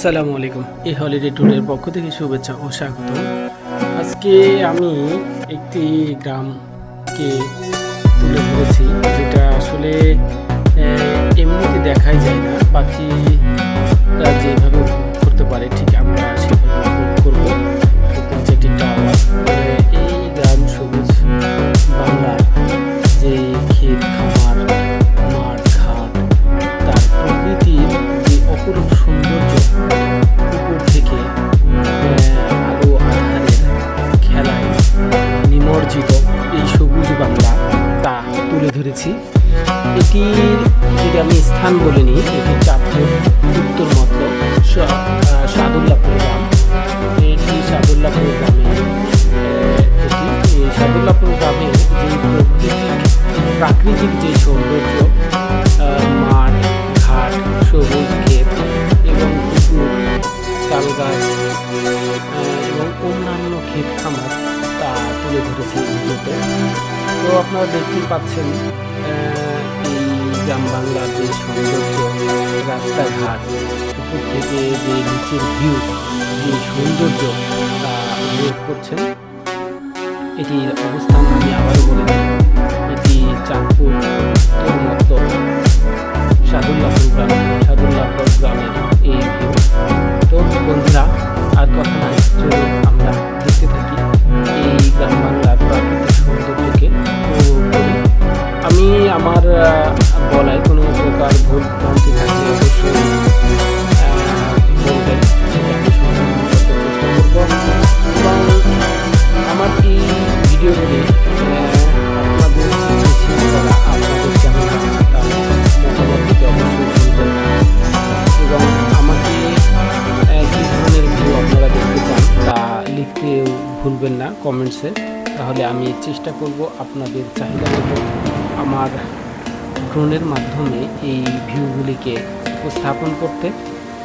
আসসালামু আলাইকুম। এই হলিডে ট্যুরের পক্ষ থেকে শুভেচ্ছা ও স্বাগত। আজকে আমি একটি গ্রামকে তুলে ধরেছি, যেটা আসলে এমনিতে দেখাই যায় না। পাখিরা ধরেছি এটির যদি আমি স্থান বলে নিই, এটি চাঁদপুর, উত্তর মতল সাদুল্লাপুর গ্রাম। এটি সাদুল্লাপুর গ্রামে, এটি সাদুল্লাপুর গ্রামে যে প্রাকৃতিক যে সৌন্দর্য মাঠ, ঘাট, সবুজ ক্ষেত এবং পুকুর তাল গাছ এবং অন্যান্য ক্ষেত খামার তা তুলে ধরেছে তো আপনারা দেখতেই পাচ্ছেন এই গ্রাম বাংলার যে সৌন্দর্য, রাস্তাঘাট, উপর থেকে যে নিচের ভিউ যে সৌন্দর্য, তা উপভোগ করছেন। এটির অবস্থান আমি আবার বলে এটি চাঁদপুর মতো কমেন্টসে তাহলে আমি চেষ্টা করব আপনাদের চাহিদা মতো আমার ড্রোনের মাধ্যমে এই ভিউগুলিকে উপস্থাপন করতে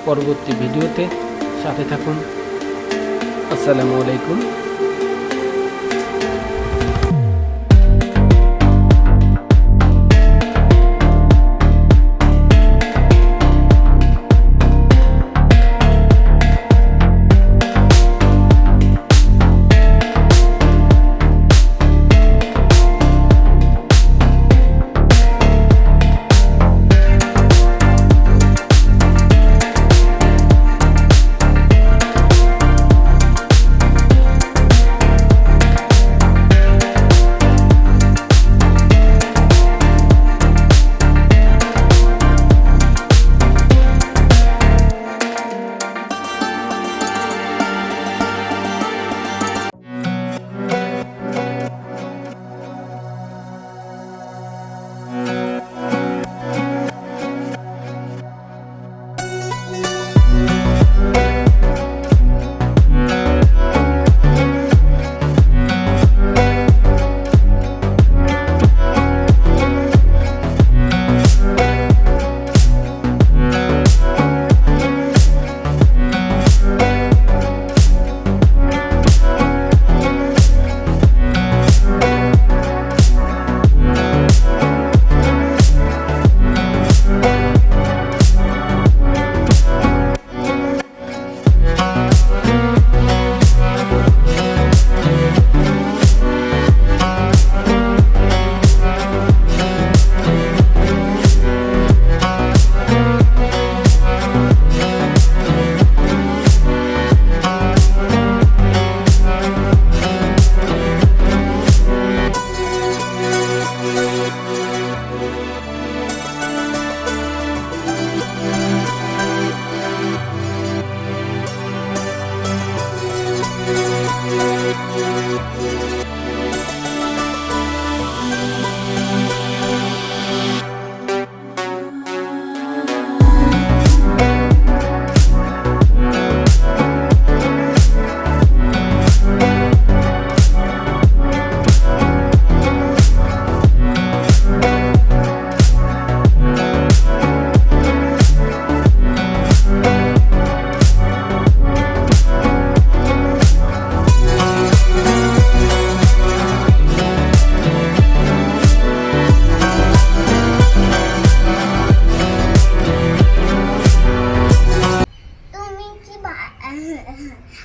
পরবর্তী ভিডিওতে। সাথে থাকুন। আসসালামু আলাইকুম।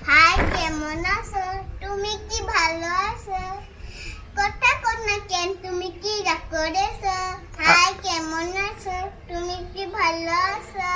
হাই কেমন আছো? তুমি কি ভালো আছো? কথা কন্যা কেন তুমি কি রাগ করেছ? হাই কেমন আছো? তুমি কি ভালো আছো?